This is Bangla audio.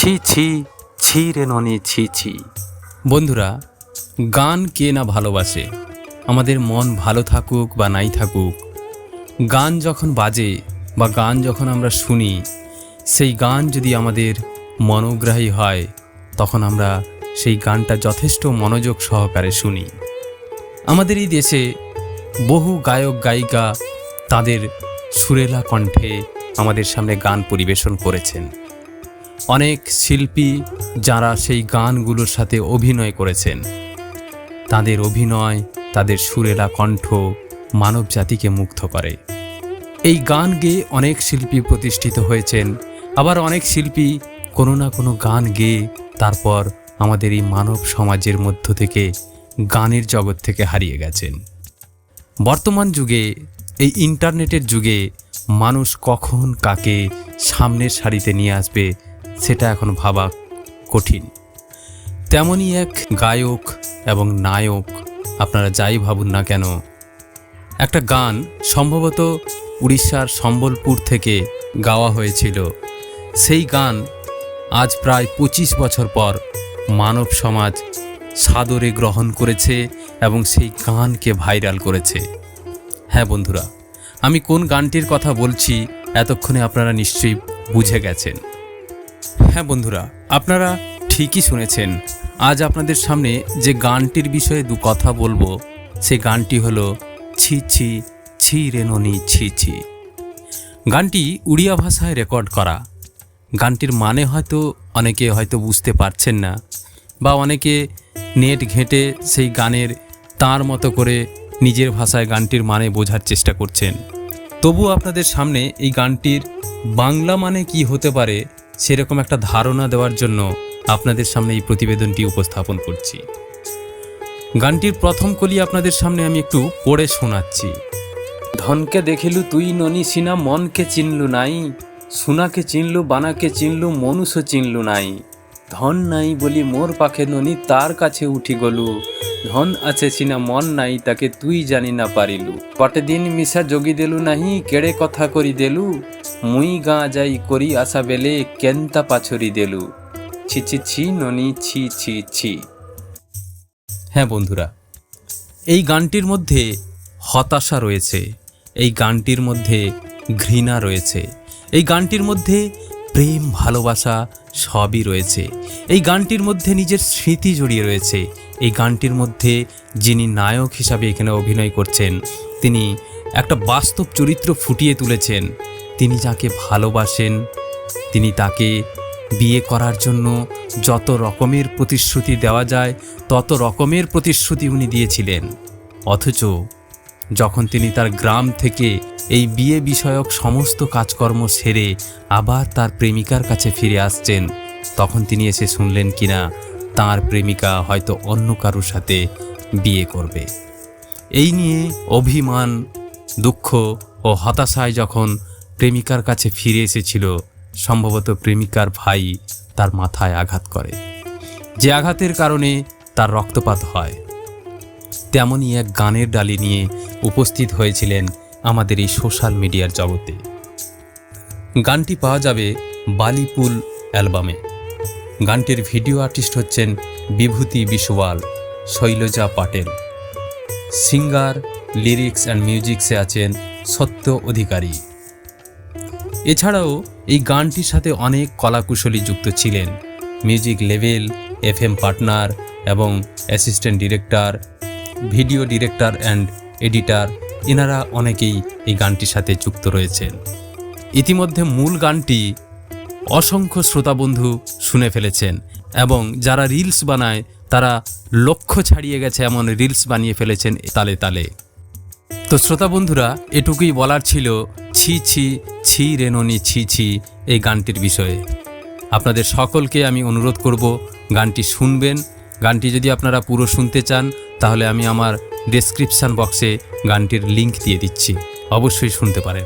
ছি ছি ছি রে ননি, ছি ছি। বন্ধুরা, গান কে না ভালোবাসে? আমাদের মন ভালো থাকুক বা নাই থাকুক, গান যখন বাজে বা গান যখন আমরা শুনি, সেই গান যদি আমাদের মনোগ্রাহী হয়, তখন আমরা সেই গানটা যথেষ্ট মনোযোগ সহকারে শুনি। আমাদের এই দেশে বহু গায়ক, গায়িকা তাদের সুরেলা কণ্ঠে আমাদের সামনে গান পরিবেশন করেছেন। অনেক শিল্পী যারা সেই গানগুলোর সাথে অভিনয় করেছেন। তাদের অভিনয়, তাদের সুরেলা কণ্ঠ মানব জাতিকে মুগ্ধ করে। এই গান গেয়ে অনেক শিল্পী প্রতিষ্ঠিত হয়েছেন। আবার অনেক শিল্পী কোনো না কোনো গান গেয়ে তারপর আমাদের এই মানব সমাজের মধ্য থেকে গানের জগৎ থেকে হারিয়ে গেছেন। বর্তমান যুগে, এই ইন্টারনেটের যুগে মানুষ কখন কাকে সামনের সারিতে নিয়ে আসবে সেটা এখন ভাবা কঠিন। তেমনই এক গায়ক এবং নায়ক, আপনারা যাই ভাবুন না কেন, একটা গান সম্ভবত উড়িষ্যার সম্বলপুর থেকে গাওয়া হয়েছিল। সেই গান আজ প্রায় পঁচিশ বছর পর মানব সমাজ সাদরে গ্রহণ করেছে এবং সেই গানকে ভাইরাল করেছে। হ্যাঁ বন্ধুরা, আমি কোন গানটির কথা বলছি এতক্ষণে আপনারা নিশ্চয়ই বুঝে গেছেন। হ্যাঁ বন্ধুরা, আপনারা ঠিকই শুনেছেন। আজ আপনাদের সামনে যে গানটির বিষয়ে দু কথা বলব, সে গানটি হলো ছি ছি ছি রেননি ছি ছি। গানটি উড়িয়া ভাষায় রেকর্ড করা। গানটির মানে হয়তো অনেকে হয়তো বুঝতে পারছেন না, বা অনেকে নেট ঘেঁটে সেই গানের তার মতো করে নিজের ভাষায় গানটির মানে বোঝার চেষ্টা করছেন। তবু আপনাদের সামনে এই গানটির বাংলা মানে কি হতে পারে সেরকম একটা ধারণা দেওয়ার জন্য আপনাদের সামনে এই প্রতিবেদনটি উপস্থাপন করছি। গানটির প্রথম কলি আপনাদের সামনে আমি একটু পড়ে শোনাচ্ছি। ধনকে দেখিলু তুই ননি সিনা, মনকে চিনলু নাই। সুনাকে চিনলু, বানাকে চিনলু, মনুষ্য চিনলু নাই। ধন নাই বলি মোর পাখে ননি, তার কাছে উঠি গলু। ধন আছে সিনা, মন নাই, তাকে তুই জানি না পারিলু। পটে দিন মিশা যোগী দেলু নাহি, কেড়ে কথা করি দেলু। মুই গাঁ যাই করি আসা বেলে কেন্তা পাছরি দেলু। ছি ছি ছি, ননি, ছি ছি ছি। হ্যাঁ বন্ধুরা, এই গানটির মধ্যে হতাশা রয়েছে, এই গানটির মধ্যে ঘৃণা রয়েছে, এই গানটির মধ্যে প্রেম, ভালোবাসা সবই রয়েছে, এই গানটির মধ্যে নিজের স্মৃতি জড়িয়ে রয়েছে, এই গানটির মধ্যে যিনি নায়ক হিসাবে এখানে অভিনয় করছেন, তিনি একটা বাস্তব চরিত্র ফুটিয়ে তুলেছেন। তিনি যাকে ভালোবাসেন, তিনি তাকে বিয়ে করার জন্য যত রকমের প্রতিশ্রুতি দেওয়া যায়, তত রকমের প্রতিশ্রুতি উনি দিয়েছিলেন। অথচ যখন তিনি তার গ্রাম থেকে এই বিয়ে বিষয়ক সমস্ত কাজকর্ম সেরে আবার তার প্রেমিকার কাছে ফিরে আসছেন, তখন তিনি এসে শুনলেন কিনা, তার প্রেমিকা হয়তো অন্য কারোর সাথে বিয়ে করবে। এই নিয়ে অভিমান, দুঃখ ও হতাশায় যখন প্রেমিকার কাছে ফিরে এসেছিল। সম্ভবত প্রেমিকার ভাই তার মাথায় আঘাত করে। যে আঘাতের কারণে তার রক্তপাত হয়। তেমনই এক গানের ডালি নিয়ে উপস্থিত হয়েছিলেন আমাদের এই সোশ্যাল মিডিয়ার জগতে। গানটি পাওয়া যাবে বালিপুল অ্যালবামে। গানটির ভিডিও আর্টিস্ট হচ্ছেন Bibhuti Biswal Shailaja Patel. Singer, lyrics and মিউজিক্সে আছেন সত্য অধিকারী। এছাড়াও এই গানটির সাথে অনেক কলাকুশলী যুক্ত ছিলেন music level F M partner এবং assistant director, video director and editor, এনারা অনেকেই এই গানটির সাথে যুক্ত রয়েছেন। ইতিমধ্যে মূল গানটি অসংখ্য শ্রোতাবন্ধু শুনে ফেলেছেন এবং যারা রিলস বানায়, তারা লক্ষ্য ছাড়িয়ে গেছে এমন রিলস বানিয়ে ফেলেছেন তালে তালে। তো শ্রোতা বন্ধুরা এটুকুই বলার ছিল ছি ছি ছি রেননি ছি ছি এই গানটির বিষয়ে। আপনাদের সকলকে আমি অনুরোধ করব গানটি শুনবেন। গানটি যদি আপনারা পুরো শুনতে চান, তাহলে আমি আমার ডেসক্রিপশান বক্সে গানটির লিংক দিয়ে দিচ্ছি। অবশ্যই শুনতে পারেন।